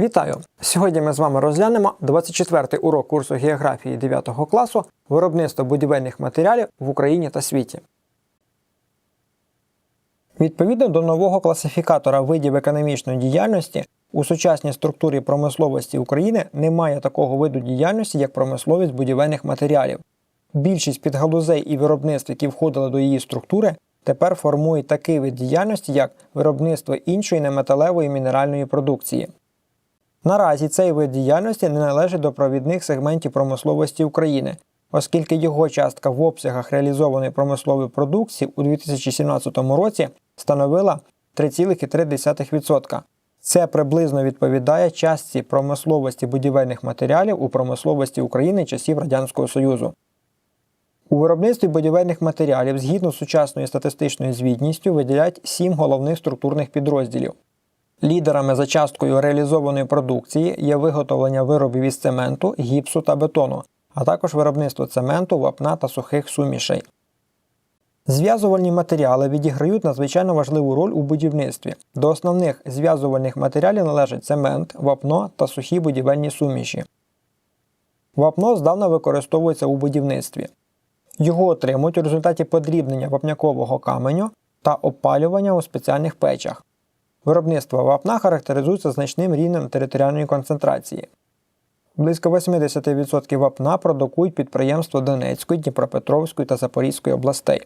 Вітаю! Сьогодні ми з вами розглянемо 24-й урок курсу географії 9 класу виробництво будівельних матеріалів в Україні та світі. Відповідно до нового класифікатора видів економічної діяльності у сучасній структурі промисловості України немає такого виду діяльності, як промисловість будівельних матеріалів. Більшість підгалузей і виробництв, які входили до її структури, тепер формують такий вид діяльності, як виробництво іншої неметалевої мінеральної продукції. Наразі цей вид діяльності не належить до провідних сегментів промисловості України, оскільки його частка в обсягах реалізованої промислової продукції у 2017 році становила 3,3%. Це приблизно відповідає частці промисловості будівельних матеріалів у промисловості України часів Радянського Союзу. У виробництві будівельних матеріалів згідно з сучасною статистичною звітністю виділяють сім головних структурних підрозділів. Лідерами за часткою реалізованої продукції є виготовлення виробів із цементу, гіпсу та бетону, а також виробництво цементу, вапна та сухих сумішей. Зв'язувальні матеріали відіграють надзвичайно важливу роль у будівництві. До основних зв'язувальних матеріалів належать цемент, вапно та сухі будівельні суміші. Вапно здавна використовується у будівництві. Його отримують у результаті подрібнення вапнякового каменю та опалювання у спеціальних печах. Виробництво вапна характеризується значним рівнем територіальної концентрації. Близько 80% вапна продукують підприємства Донецької, Дніпропетровської та Запорізької областей.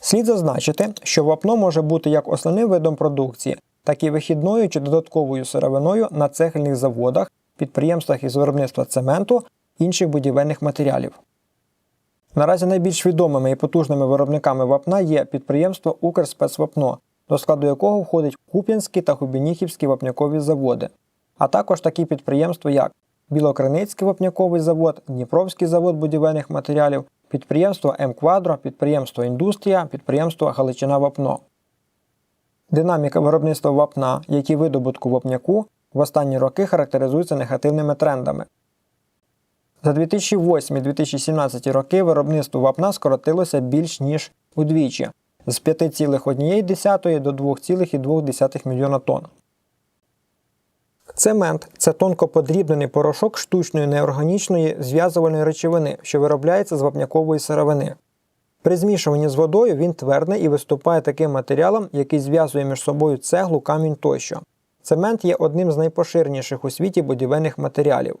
Слід зазначити, що вапно може бути як основним видом продукції, так і вихідною чи додатковою сировиною на цегельних заводах, підприємствах із виробництва цементу інших будівельних матеріалів. Наразі найбільш відомими і потужними виробниками вапна є підприємство Укрспецвапно, до складу якого входять Куп'янські та Хубініхівські вапнякові заводи, а також такі підприємства, як Білокриницький вапняковий завод, Дніпровський завод будівельних матеріалів, підприємство М-Квадро, підприємство Індустрія, підприємство Галичина Вапно. Динаміка виробництва вапна, як і видобутку вапняку, в останні роки характеризується негативними трендами. За 2008-2017 роки виробництво вапна скоротилося більш ніж удвічі з 5,1 до 2,2 мільйона тонн. Цемент це тонкоподрібнений порошок штучної неорганічної зв'язувальної речовини, що виробляється з вапнякової сировини. При змішуванні з водою він твердий і виступає таким матеріалом, який зв'язує між собою цеглу, камінь тощо. Цемент є одним з найпоширеніших у світі будівельних матеріалів.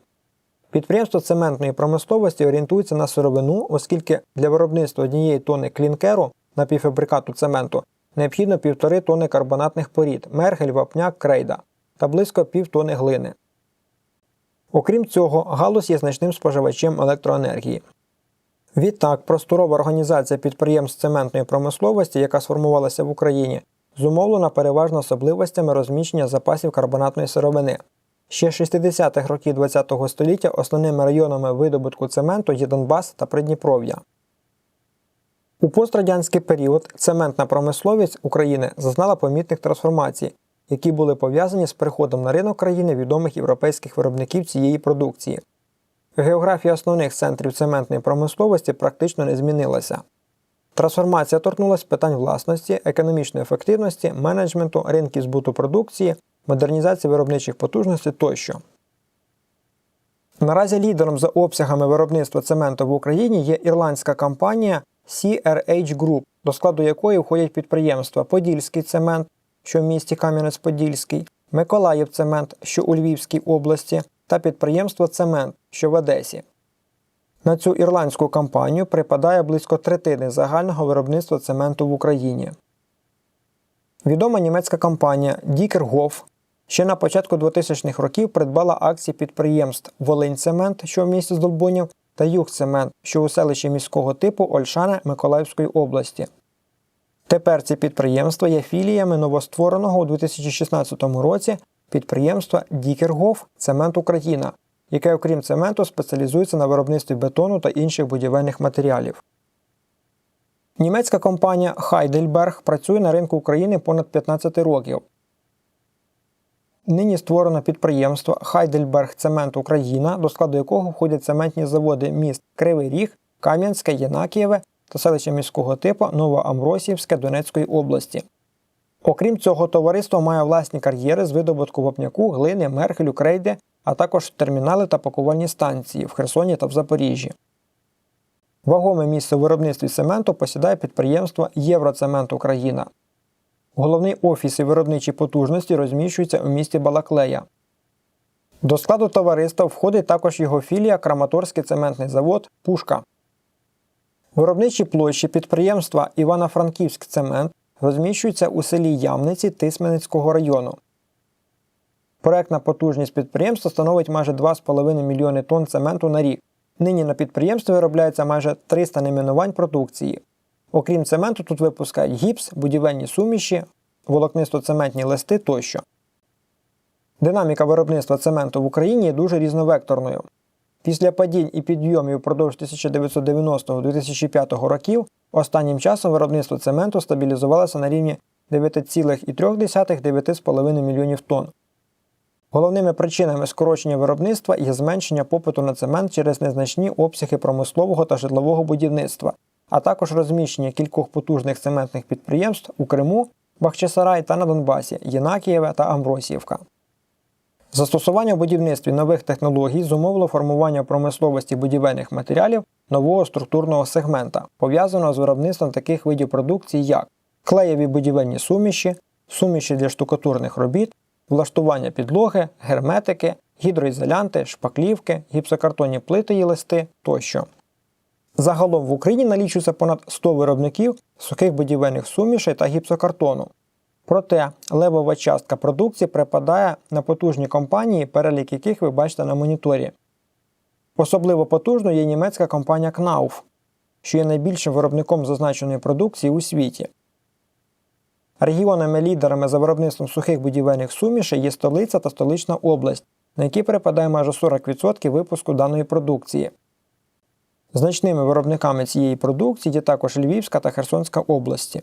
Підприємство цементної промисловості орієнтується на сировину, оскільки для виробництва однієї тонни клінкеру напівфабрикату цементу необхідно півтори тонни карбонатних порід, мергель, вапняк, крейда та близько пів тонни глини. Окрім цього, галузь є значним споживачем електроенергії. Відтак, просторова організація підприємств цементної промисловості, яка сформувалася в Україні, зумовлена переважно особливостями розміщення запасів карбонатної сировини. Ще з 60-х років ХХ століття основними районами видобутку цементу є Донбас та Придніпров'я. У пострадянський період цементна промисловість України зазнала помітних трансформацій, які були пов'язані з приходом на ринок країни відомих європейських виробників цієї продукції. Географія основних центрів цементної промисловості практично не змінилася. Трансформація торкнулася питань власності, економічної ефективності, менеджменту, ринків збуту продукції, модернізації виробничих потужностей тощо. Наразі лідером за обсягами виробництва цементу в Україні є ірландська компанія CRH Group, до складу якої входять підприємства Подільський цемент, що в місті Кам'янець-Подільський, Миколаїв цемент, що у Львівській області, та підприємство Цемент, що в Одесі. На цю ірландську компанію припадає близько третини загального виробництва цементу в Україні. Відома німецька компанія Дікергоф ще на початку 2000-х років придбала акції підприємств Волинь-Цемент, що в місті Здолбунів, та Югцемент, що у селищі міського типу Ольшане Миколаївської області. Тепер ці підприємства є філіями новоствореного у 2016 році підприємства Дікергоф Цемент Україна, яке, окрім цементу, спеціалізується на виробництві бетону та інших будівельних матеріалів. Німецька компанія Heidelberg працює на ринку України понад 15 років. Нині створено підприємство Heidelberg Цемент Україна, до складу якого входять цементні заводи міст Кривий Ріг, Кам'янське, Єнакієве та селище міського типу Новоамросіївське Донецької області. Окрім цього, товариство має власні кар'єри з видобутку вапняку, глини, мерхелю, крейди, а також термінали та пакувальні станції в Херсоні та в Запоріжжі. Вагоме місце у виробництві цементу посідає підприємство Євроцемент Україна. Головний офіс і виробничі потужності розміщуються у місті Балаклея. До складу товариства входить також його філія Краматорський цементний завод Пушка. Виробничі площі підприємства Івано-Франківськ цемент розміщуються у селі Ямниці Тисменницького району. Проектна потужність підприємства становить майже 2,5 мільйони тонн цементу на рік. Нині на підприємстві виробляється майже 300 найменувань продукції. Окрім цементу, тут випускають гіпс, будівельні суміші, волокнисто-цементні листи тощо. Динаміка виробництва цементу в Україні є дуже різновекторною. Після падінь і підйомів впродовж 1990-2005 років останнім часом виробництво цементу стабілізувалося на рівні 9,3-9,5 мільйонів тонн. Головними причинами скорочення виробництва є зменшення попиту на цемент через незначні обсяги промислового та житлового будівництва, а також розміщення кількох потужних цементних підприємств у Криму, Бахчисарай та на Донбасі, Єнакієве та Амбросіївка. Застосування у будівництві нових технологій зумовило формування промисловості будівельних матеріалів нового структурного сегмента, пов'язаного з виробництвом таких видів продукції, як клеєві будівельні суміші, суміші для штукатурних робіт, влаштування підлоги, герметики, гідроізолянти, шпаклівки, гіпсокартонні плити і листи тощо. Загалом в Україні налічується понад 100 виробників сухих будівельних сумішей та гіпсокартону. Проте левова частка продукції припадає на потужні компанії, перелік яких ви бачите на моніторі. Особливо потужною є німецька компанія Knauf, що є найбільшим виробником зазначеної продукції у світі. Регіонами-лідерами за виробництвом сухих будівельних сумішей є столиця та столична область, на які припадає майже 40% випуску даної продукції. Значними виробниками цієї продукції є також Львівська та Херсонська області.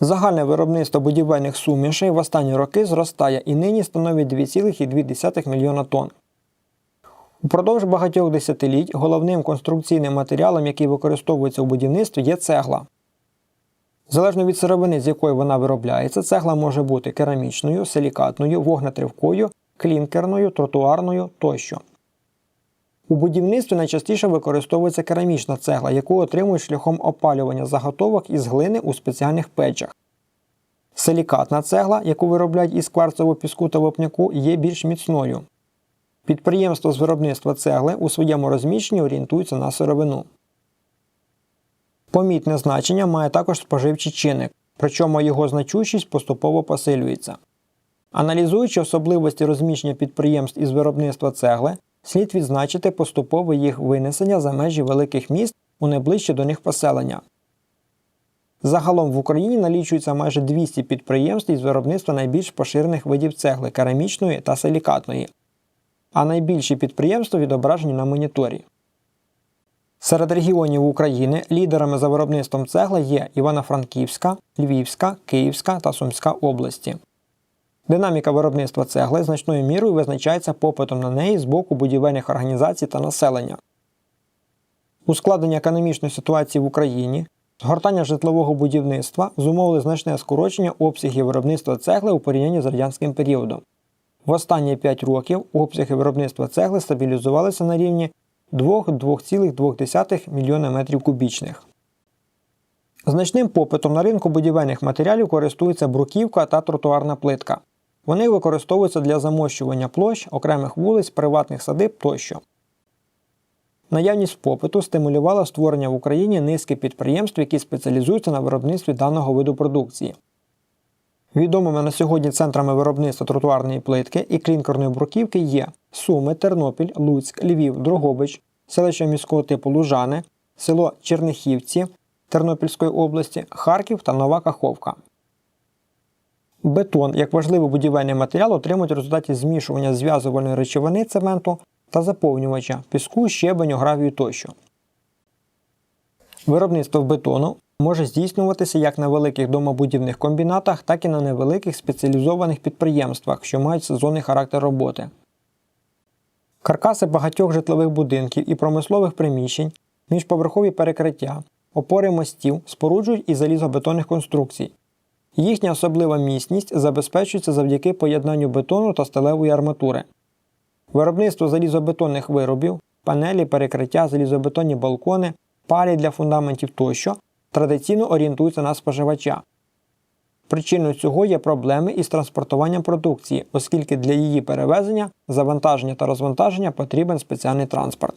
Загальне виробництво будівельних сумішей в останні роки зростає і нині становить 2,2 мільйона тонн. Упродовж багатьох десятиліть головним конструкційним матеріалом, який використовується у будівництві, є цегла. Залежно від сировини, з якої вона виробляється, цегла може бути керамічною, силікатною, вогнетривкою, клінкерною, тротуарною тощо. У будівництві найчастіше використовується керамічна цегла, яку отримують шляхом опалювання заготовок із глини у спеціальних печах. Силікатна цегла, яку виробляють із кварцевого піску та вапняку, є більш міцною. Підприємство з виробництва цегли у своєму розміщенні орієнтується на сировину. Помітне значення має також споживчий чинник, причому його значущість поступово посилюється. Аналізуючи особливості розміщення підприємств із виробництва цегли, слід відзначити поступове їх винесення за межі великих міст у найближче до них поселення. Загалом в Україні налічується майже 200 підприємств із виробництва найбільш поширених видів цегли керамічної та силікатної, а найбільші підприємства відображені на моніторі. Серед регіонів України лідерами за виробництвом цегли є Івано-Франківська, Львівська, Київська та Сумська області. Динаміка виробництва цегли значною мірою визначається попитом на неї з боку будівельних організацій та населення. Ускладнення економічної ситуації в Україні, згортання житлового будівництва зумовили значне скорочення обсягів виробництва цегли у порівнянні з радянським періодом. В останні 5 років обсяги виробництва цегли стабілізувалися на рівні 2-2,2 мільйона метрів кубічних. Значним попитом на ринку будівельних матеріалів користується бруківка та тротуарна плитка. Вони використовуються для замощування площ, окремих вулиць, приватних садиб тощо. Наявність попиту стимулювала створення в Україні низки підприємств, які спеціалізуються на виробництві даного виду продукції. Відомими на сьогодні центрами виробництва тротуарної плитки і клінкерної бруківки є Суми, Тернопіль, Луцьк, Львів, Дрогобич, селище міського типу Лужани, село Чернихівці Тернопільської області, Харків та Нова Каховка. Бетон як важливий будівельний матеріал отримують в результаті змішування зв'язувальної речовини цементу та заповнювача, піску, щебеню, гравію тощо. Виробництво бетону може здійснюватися як на великих домобудівних комбінатах, так і на невеликих спеціалізованих підприємствах, що мають сезонний характер роботи. Каркаси багатьох житлових будинків і промислових приміщень, міжповерхові перекриття, опори мостів споруджують із залізобетонних конструкцій. Їхня особлива міцність забезпечується завдяки поєднанню бетону та сталевої арматури. Виробництво залізобетонних виробів, панелі, перекриття, залізобетонні балкони, палі для фундаментів тощо традиційно орієнтуються на споживача. Причиною цього є проблеми із транспортуванням продукції, оскільки для її перевезення, завантаження та розвантаження потрібен спеціальний транспорт.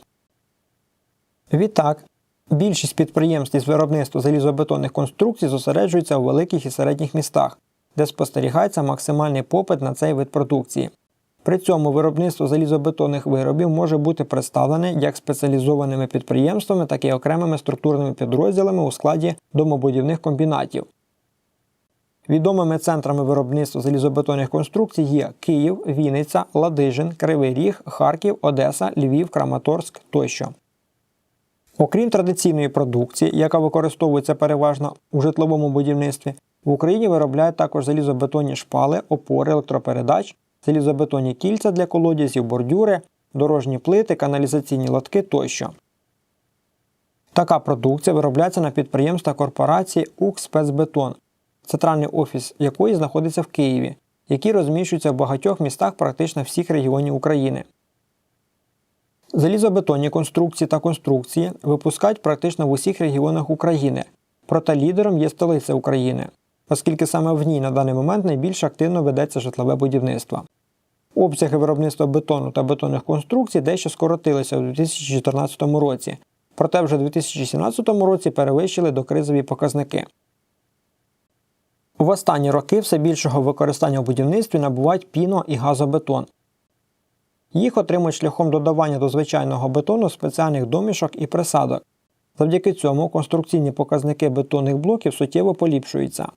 Відтак, більшість підприємств із виробництва залізобетонних конструкцій зосереджуються у великих і середніх містах, де спостерігається максимальний попит на цей вид продукції. При цьому виробництво залізобетонних виробів може бути представлене як спеціалізованими підприємствами, так і окремими структурними підрозділами у складі домобудівних комбінатів. Відомими центрами виробництва залізобетонних конструкцій є Київ, Вінниця, Ладижин, Кривий Ріг, Харків, Одеса, Львів, Краматорськ тощо. Окрім традиційної продукції, яка використовується переважно у житловому будівництві, в Україні виробляють також залізобетонні шпали, опори електропередач, залізобетонні кільця для колодязів, бордюри, дорожні плити, каналізаційні лотки тощо. Така продукція виробляється на підприємствах корпорації «Укрспецбетон», центральний офіс якої знаходиться в Києві, які розміщуються в багатьох містах практично всіх регіонів України. Залізобетонні конструкції та конструкції випускають практично в усіх регіонах України, проте лідером є столиця України, оскільки саме в ній на даний момент найбільш активно ведеться житлове будівництво. Обсяги виробництва бетону та бетонних конструкцій дещо скоротилися у 2014 році, проте вже у 2017 році перевищили докризові показники. В останні роки все більшого використання в будівництві набувають піно і газобетон. Їх отримують шляхом додавання до звичайного бетону спеціальних домішок і присадок. Завдяки цьому конструкційні показники бетонних блоків суттєво поліпшуються.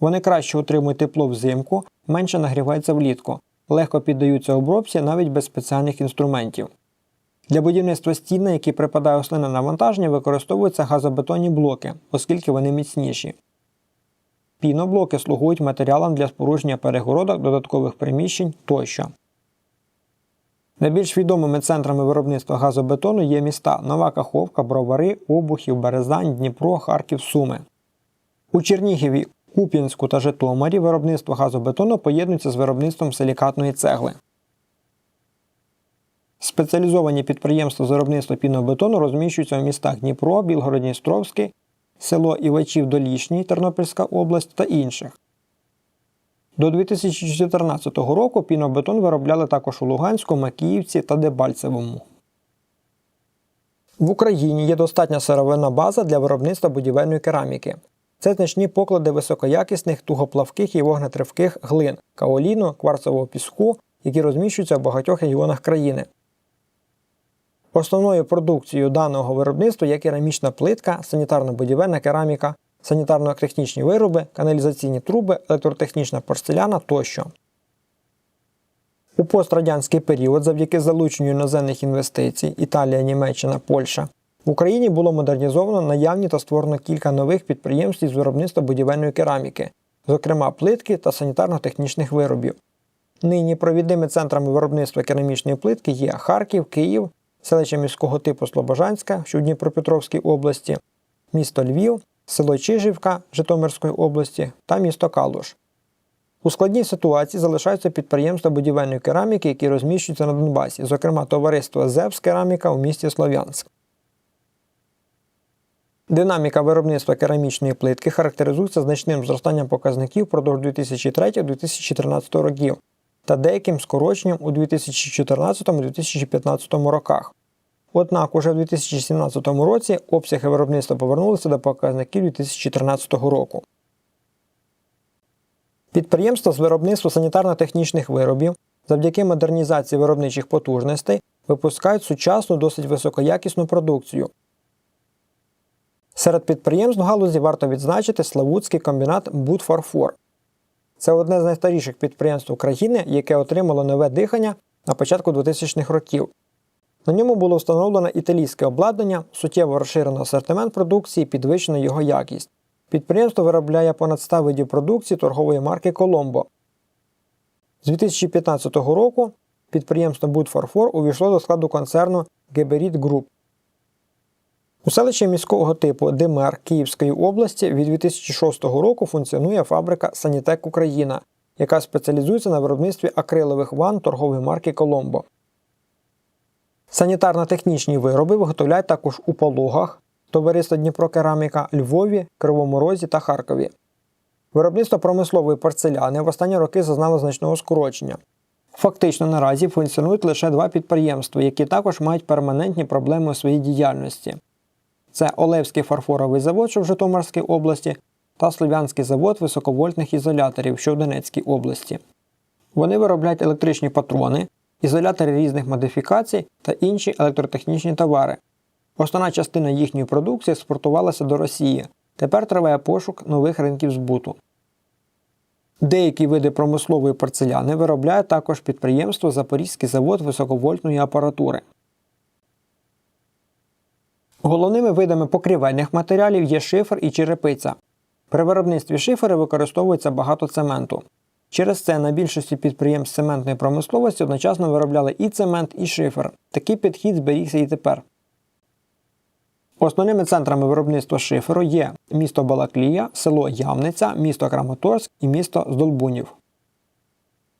Вони краще отримують тепло взимку, менше нагріваються влітку, легко піддаються обробці навіть без спеціальних інструментів. Для будівництва стін, які припадає основне навантаження, використовуються газобетонні блоки, оскільки вони міцніші. Піноблоки слугують матеріалом для спорудження перегородок, додаткових приміщень тощо. Найбільш відомими центрами виробництва газобетону є міста Нова Каховка, Бровари, Обухів, Березань, Дніпро, Харків, Суми. У Чернігіві, Куп'янську та Житомирі виробництво газобетону поєднується з виробництвом силікатної цегли. Спеціалізовані підприємства з виробництва пінобетону розміщуються у містах Дніпро, Білгород-Дністровський, село Івачів Долішній, Тернопільська область та інших. До 2014 року пінобетон виробляли також у Луганську, Макіївці та Дебальцевому. В Україні є достатня сировинна база для виробництва будівельної кераміки. Це значні поклади високоякісних, тугоплавких і вогнетривких глин, каоліну, кварцевого піску, які розміщуються в багатьох регіонах країни. Основною продукцією даного виробництва є керамічна плитка, санітарно-будівельна кераміка, санітарно-технічні вироби, каналізаційні труби, електротехнічна порцеляна тощо. У пострадянський період, завдяки залученню іноземних інвестицій Італія, Німеччина, Польща, в Україні було модернізовано наявні та створено кілька нових підприємств з виробництва будівельної кераміки, зокрема плитки та санітарно-технічних виробів. Нині провідними центрами виробництва керамічної плитки є Харків, Київ, селище міського типу Слобожанська, що в Дніпропетровській області, місто Львів, село Чижівка Житомирської області та місто Калуш. У складній ситуації залишаються підприємства будівельної кераміки, які розміщуються на Донбасі, зокрема товариство ЗЕВС Кераміка у місті Слов'янськ. Динаміка виробництва керамічної плитки характеризується значним зростанням показників впродовж 2003-2013 років та деяким скороченням у 2014-2015 роках. Однак уже в 2017 році обсяги виробництва повернулися до показників 2013 року. Підприємства з виробництва санітарно-технічних виробів завдяки модернізації виробничих потужностей випускають сучасну досить високоякісну продукцію. Серед підприємств галузі варто відзначити Славутський комбінат Будфарфор. Це одне з найстаріших підприємств України, яке отримало нове дихання на початку 2000-х років. На ньому було встановлено італійське обладнання, суттєво розширено асортимент продукції, підвищено його якість. Підприємство виробляє понад 100 видів продукції торгової марки Коломбо. З 2015 року підприємство Будфарфор увійшло до складу концерну Geberit Group. У селищі міського типу Демер Київської області від 2006 року функціонує фабрика Санітек Україна, яка спеціалізується на виробництві акрилових ванн торгової марки Коломбо. Санітарно-технічні вироби виготовляють також у Пологах, товариство Дніпрокераміка, Львові, Кривому Розі та Харкові. Виробництво промислової порцеляни в останні роки зазнало значного скорочення. Фактично наразі функціонують лише два підприємства, які також мають перманентні проблеми у своїй діяльності. Це Олевський фарфоровий завод, що в Житомирській області, та Слов'янський завод високовольтних ізоляторів, що в Донецькій області. Вони виробляють електричні патрони, ізолятори різних модифікацій та інші електротехнічні товари. Основна частина їхньої продукції експортувалася до Росії. Тепер триває пошук нових ринків збуту. Деякі види промислової порцеляни виробляє також підприємство Запорізький завод високовольтної апаратури. Головними видами покрівельних матеріалів є шифер і черепиця. При виробництві шифера використовується багато цементу. Через це на більшості підприємств цементної промисловості одночасно виробляли і цемент, і шифер. Такий підхід зберігся і тепер. Основними центрами виробництва шиферу є місто Балаклія, село Явниця, місто Краматорськ і місто Здолбунів.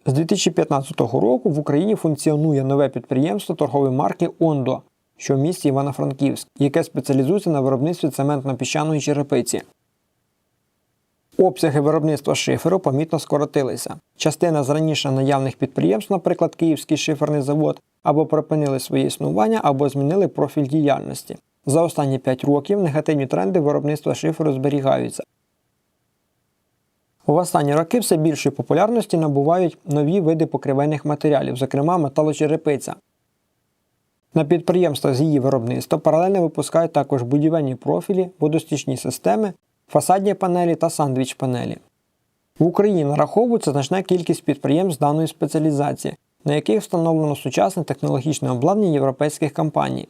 З 2015 року в Україні функціонує нове підприємство торгової марки Ондо, що в місті Івано-Франківськ, яке спеціалізується на виробництві цементно-піщаної черепиці. Обсяги виробництва шиферу помітно скоротилися. Частина з раніше наявних підприємств, наприклад, Київський шиферний завод, або припинили своє існування, або змінили профіль діяльності. За останні 5 років негативні тренди виробництва шиферу зберігаються. У останні роки все більшої популярності набувають нові види покривельних матеріалів, зокрема металочерепиця. На підприємствах з її виробництва паралельно випускають також будівельні профілі, водостічні системи, фасадні панелі та сандвіч панелі. В Україні нараховується значна кількість підприємств даної спеціалізації, на яких встановлено сучасне технологічне обладнання європейських компаній.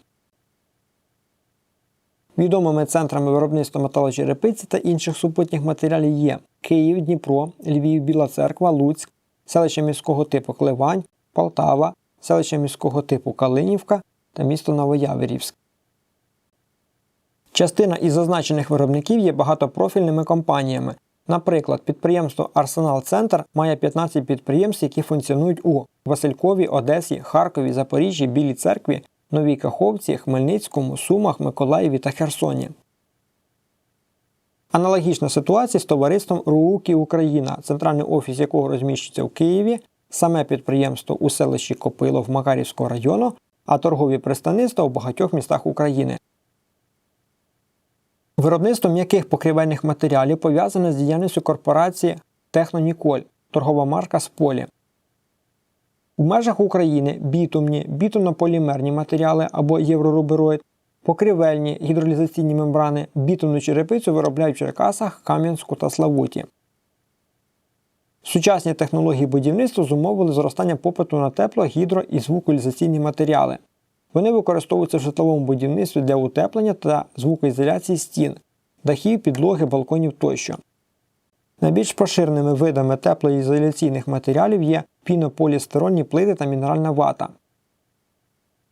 Відомими центрами виробництва металочерепиці та інших супутніх матеріалів є Київ, Дніпро, Львів, Біла Церква, Луцьк, селище міського типу Кливань, Полтава, селище міського типу Калинівка та місто Новояворівськ. Частина із зазначених виробників є багатопрофільними компаніями. Наприклад, підприємство Арсенал Центр має 15 підприємств, які функціонують у Василькові, Одесі, Харкові, Запоріжжі, Білій церкві, Новій Каховці, Хмельницькому, Сумах, Миколаєві та Херсоні. Аналогічна ситуація з товариством РУУКІ Україна, центральний офіс якого розміщується в Києві, саме підприємство у селищі Копилов Макарівського району, а торгові представництва у багатьох містах України. Виробництво м'яких покрівельних матеріалів пов'язане з діяльністю корпорації Техноніколь, торгова марка Сполі. У межах України бітумні, бітумно-полімерні матеріали або єврорубероїд, покривельні гідролізаційні мембрани, бітумну черепицю виробляють в Черкасах, Кам'янську та Славуті. Сучасні технології будівництва зумовили зростання попиту на тепло, гідро і звукоізоляційні матеріали. Вони використовуються в житловому будівництві для утеплення та звукоізоляції стін, дахів, підлоги, балконів тощо. Найбільш поширеними видами теплоізоляційних матеріалів є пінополістиронні плити та мінеральна вата.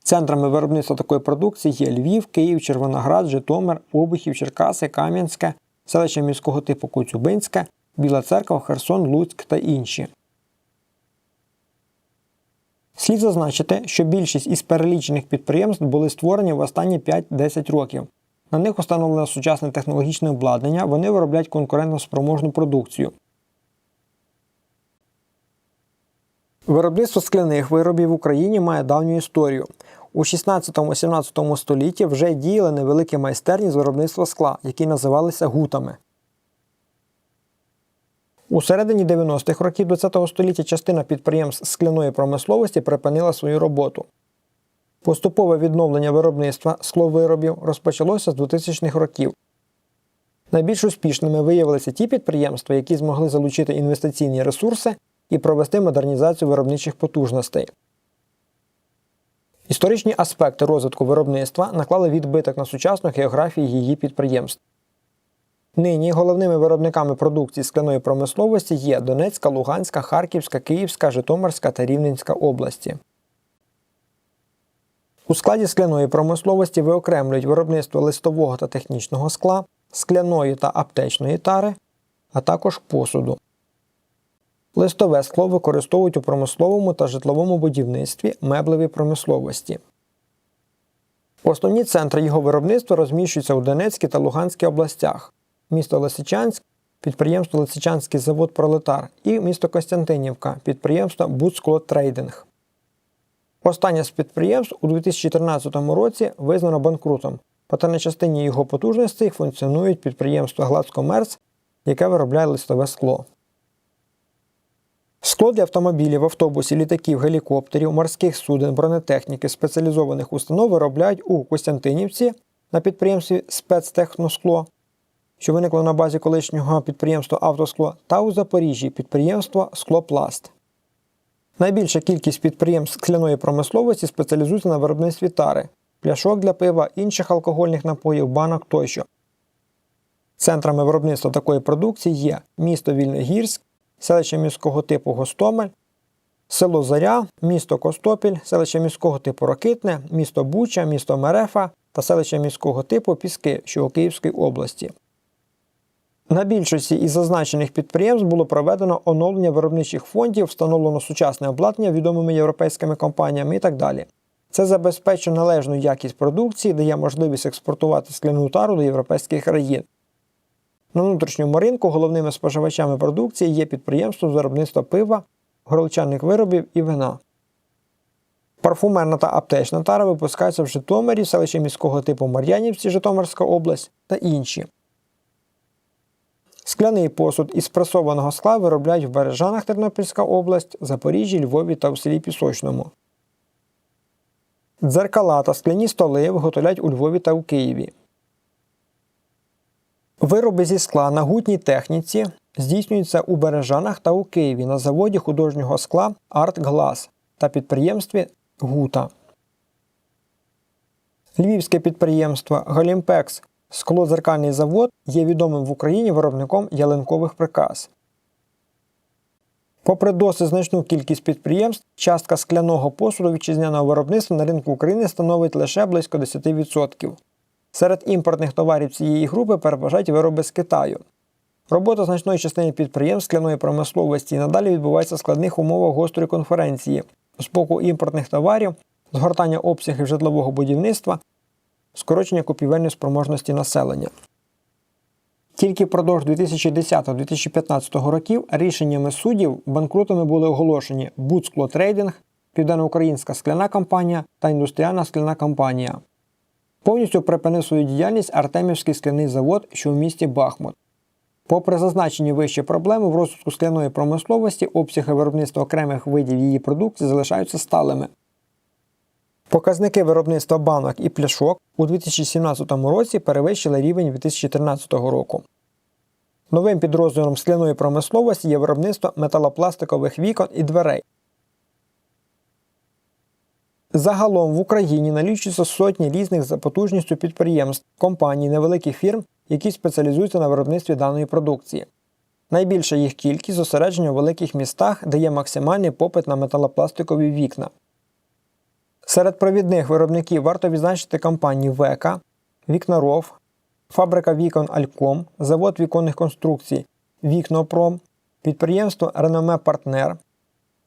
Центрами виробництва такої продукції є Львів, Київ, Червоноград, Житомир, Обухів, Черкаси, Кам'янське, селище міського типу Коцюбинське, Біла Церква, Херсон, Луцьк та інші. Слід зазначити, що більшість із перелічених підприємств були створені в останні 5-10 років. На них установлено сучасне технологічне обладнання, вони виробляють конкурентно спроможну продукцію. Виробництво скляних виробів в Україні має давню історію. У 16-17 столітті вже діяли невеликі майстерні з виробництва скла, які називалися гутами. У середині 90-х років ХХ століття частина підприємств скляної промисловості припинила свою роботу. Поступове відновлення виробництва скловиробів розпочалося з 2000-х років. Найбільш успішними виявилися ті підприємства, які змогли залучити інвестиційні ресурси і провести модернізацію виробничих потужностей. Історичні аспекти розвитку виробництва наклали відбиток на сучасну географію її підприємств. Нині головними виробниками продукції скляної промисловості є Донецька, Луганська, Харківська, Київська, Житомирська та Рівненська області. У складі скляної промисловості виокремлюють виробництво листового та технічного скла, скляної та аптечної тари, а також посуду. Листове скло використовують у промисловому та житловому будівництві меблевій промисловості. Основні центри його виробництва розміщуються у Донецькій та Луганській областях, місто Лисичанськ, підприємство Лисичанський завод Пролетар і місто Костянтинівка, підприємство Будсклотрейдинг. Останнє з підприємств у 2014 році визнано банкрутом, проте на частині його потужностей функціонують підприємства Гладскомерц, яке виробляє листове скло. Скло для автомобілів, автобусів, літаків, гелікоптерів, морських суден, бронетехніки, спеціалізованих установ виробляють у Костянтинівці на підприємстві Спецтехноскло, що виникло на базі колишнього підприємства Автоскло, та у Запоріжжі підприємство Склопласт. Найбільша кількість підприємств скляної промисловості спеціалізується на виробництві тари, пляшок для пива, інших алкогольних напоїв, банок тощо. Центрами виробництва такої продукції є місто Вільногірськ, селище міського типу Гостомель, село Заря, місто Костопіль, селище міського типу Рокитне, місто Буча, місто Мерефа та селище міського типу Піски, що у Київській області. На більшості із зазначених підприємств було проведено оновлення виробничих фондів, встановлено сучасне обладнання відомими європейськими компаніями і так далі. Це забезпечує належну якість продукції, дає можливість експортувати скляну тару до європейських країн. На внутрішньому ринку головними споживачами продукції є підприємства з виробництва пива, горілчаних виробів і вина. Парфумерна та аптечна тара випускаються в Житомирі, селищі міського типу Мар'янівці, Житомирська область та інші. Скляний посуд із пресованого скла виробляють в Бережанах Тернопільська область, Запоріжжі, Львові та в селі Пісочному. Дзеркала та скляні столи виготовляють у Львові та у Києві. Вироби зі скла на гутній техніці здійснюються у Бережанах та у Києві на заводі художнього скла Арт Глас та підприємстві Гута. Львівське підприємство Галімпекс Склозеркальний завод є відомим в Україні виробником ялинкових приказ. Попри досить значну кількість підприємств, частка скляного посуду вітчизняного виробництва на ринку України становить лише близько 10%. Серед імпортних товарів цієї групи переважають вироби з Китаю. Робота значної частини підприємств скляної промисловості надалі відбувається в складних умовах гострої конференції з боку імпортних товарів, згортання обсягів житлового будівництва, скорочення купівельної спроможності населення. Тільки впродовж 2010-2015 років рішеннями суддів банкрутами були оголошені Будсклотрейдинг, Південноукраїнська скляна компанія та індустріальна скляна компанія. Повністю припинив свою діяльність Артемівський скляний завод, що в місті Бахмут. Попри зазначені вищі проблеми в розвитку скляної промисловості, обсяги виробництва окремих видів її продукції залишаються сталими. Показники виробництва банок і пляшок у 2017 році перевищили рівень 2013 року. Новим підрозділом скляної промисловості є виробництво металопластикових вікон і дверей. Загалом в Україні налічується сотні різних за потужністю підприємств, компаній, невеликих фірм, які спеціалізуються на виробництві даної продукції. Найбільша їх кількість зосередження у великих містах, де є максимальний попит на металопластикові вікна. Серед провідних виробників варто відзначити компанії Века, Вікнаров, фабрика вікон Альком, завод віконних конструкцій Вікнопром, підприємство Реноме Партнер,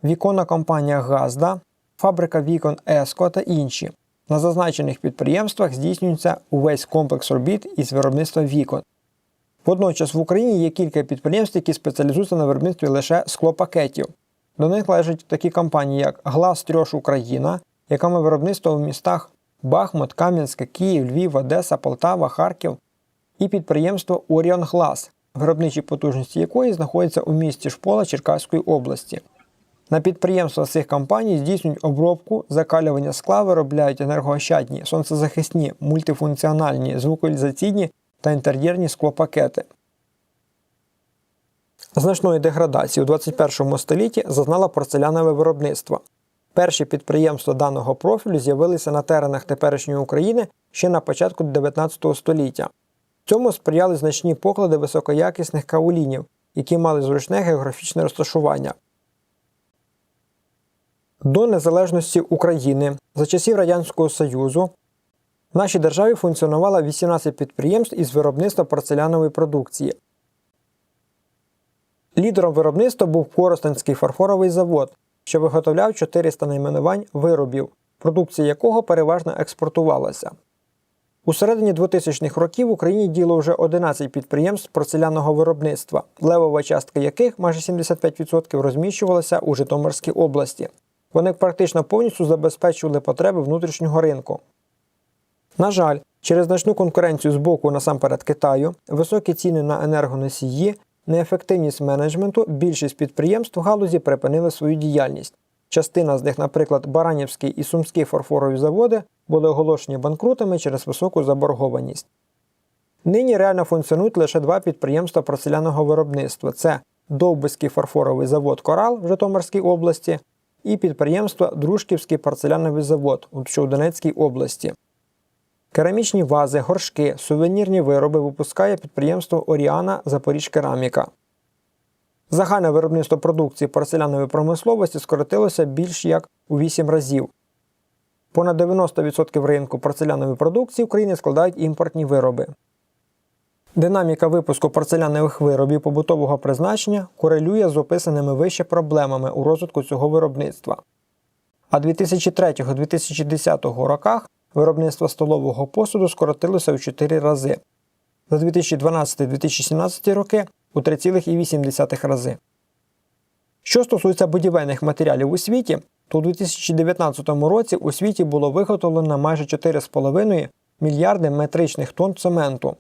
віконна компанія Газда, фабрика вікон Еско та інші. На зазначених підприємствах здійснюється увесь комплекс робіт із виробництва вікон. Водночас в Україні є кілька підприємств, які спеціалізуються на виробництві лише склопакетів. До них належать такі компанії, як Глас Трьош Україна, яка виробництво в містах Бахмут, Кам'янське, Київ, Львів, Одеса, Полтава, Харків, і підприємство Оріон Глас, виробничі потужності якої знаходяться у місті Шпола Черкаської області. На підприємствах цих компаній здійснюють обробку, закалювання скла, виробляють енергоощадні, сонцезахисні, мультифункціональні, звукоізоляційні та інтер'єрні склопакети. Значної деградації у 21 столітті зазнало порцелянове виробництво. Перші підприємства даного профілю з'явилися на теренах теперішньої України ще на початку 19 століття. Цьому сприяли значні поклади високоякісних каулінів, які мали зручне географічне розташування. До незалежності України за часів Радянського Союзу в нашій державі функціонувало 18 підприємств із виробництва порцелянової продукції. Лідером виробництва був Коростенський фарфоровий завод, що виготовляв 400 найменувань виробів, продукція якого переважно експортувалася. У середині 2000-х років в Україні діло вже 11 підприємств порцеляного виробництва, левова частка яких майже 75% розміщувалася у Житомирській області. Вони практично повністю забезпечували потреби внутрішнього ринку. На жаль, через значну конкуренцію з боку насамперед Китаю, високі ціни на енергоносії, неефективність менеджменту, більшість підприємств в галузі припинили свою діяльність. Частина з них, наприклад, Баранівський і Сумський фарфорові заводи, були оголошені банкрутами через високу заборгованість. Нині реально функціонують лише два підприємства порцеляного виробництва: це Довбиський фарфоровий завод Корал в Житомирській області і підприємство Дружківський порцеляновий завод у Донецькій області. Керамічні вази, горшки, сувенірні вироби випускає підприємство Оріана Запоріжкераміка. Загальне виробництво продукції порцелянової промисловості скоротилося більш як у 8 разів. Понад 90% ринку порцелянової продукції України складають імпортні вироби. Динаміка випуску порцелянових виробів побутового призначення корелює з описаними вище проблемами у розвитку цього виробництва. А 2003-2010 роках виробництво столового посуду скоротилося в 4 рази. За 2012-2017 роки у 3,8 рази. Що стосується будівельних матеріалів у світі, то у 2019 році у світі було виготовлено майже 4,5 мільярди метричних тонн цементу.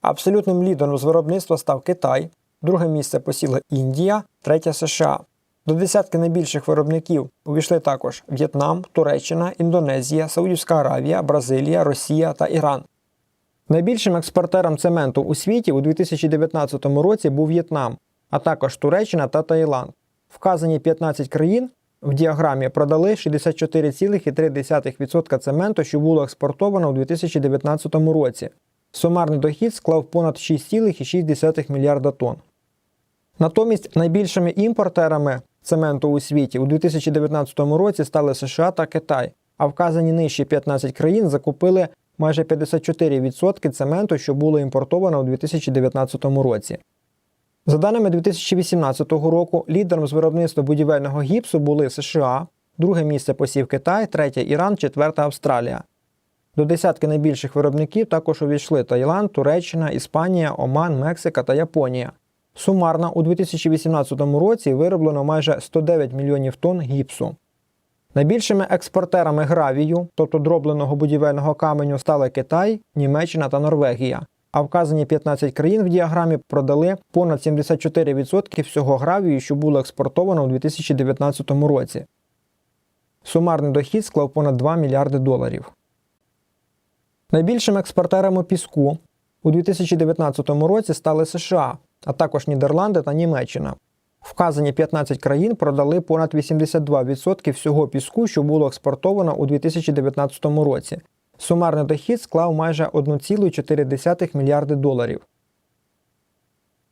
Абсолютним лідером з виробництва став Китай, друге місце посіла Індія, третє США. До десятки найбільших виробників увійшли також В'єтнам, Туреччина, Індонезія, Саудівська Аравія, Бразилія, Росія та Іран. Найбільшим експортером цементу у світі у 2019 році був В'єтнам, а також Туреччина та Таїланд. Вказані 15 країн в діаграмі продали 64,3% цементу, що було експортовано у 2019 році. Сумарний дохід склав понад 6,6 мільярда тонн. Натомість найбільшими імпортерами цементу у світі у 2019 році стали США та Китай, а вказані нижчі 15 країн закупили майже 54% цементу, що було імпортовано у 2019 році. За даними 2018 року, лідером з виробництва будівельного гіпсу були США, друге місце посів Китай, третє Іран, четверта Австралія. До десятки найбільших виробників також увійшли Таїланд, Туреччина, Іспанія, Оман, Мексика та Японія. Сумарно у 2018 році вироблено майже 109 мільйонів тонн гіпсу. Найбільшими експортерами гравію, тобто дробленого будівельного каменю, стали Китай, Німеччина та Норвегія. А вказані 15 країн в діаграмі продали понад 74% всього гравію, що було експортовано у 2019 році. Сумарний дохід склав понад 2 мільярди доларів. Найбільшими експортерами піску у 2019 році стали США, а також Нідерланди та Німеччина. Вказані 15 країн продали понад 82% всього піску, що було експортовано у 2019 році. Сумарний дохід склав майже 1,4 мільярди доларів.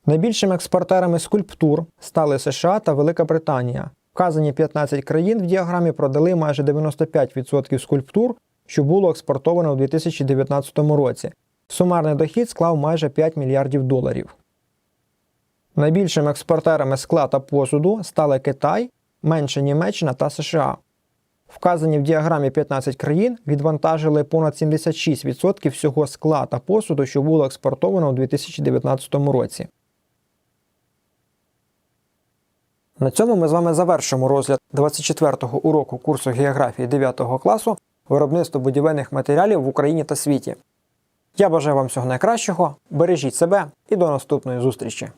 Найбільшими експортерами скульптур стали США та Велика Британія. Вказані 15 країн в діаграмі продали майже 95% скульптур, що було експортовано у 2019 році. Сумарний дохід склав майже 5 мільярдів доларів. Найбільшими експортерами скла та посуду стали Китай, менше Німеччина та США. Вказані в діаграмі 15 країн відвантажили понад 76% всього скла та посуду, що було експортовано у 2019 році. На цьому ми з вами завершимо розгляд 24-го уроку курсу географії 9 класу виробництво будівельних матеріалів в Україні та світі. Я бажаю вам всього найкращого, бережіть себе і до наступної зустрічі!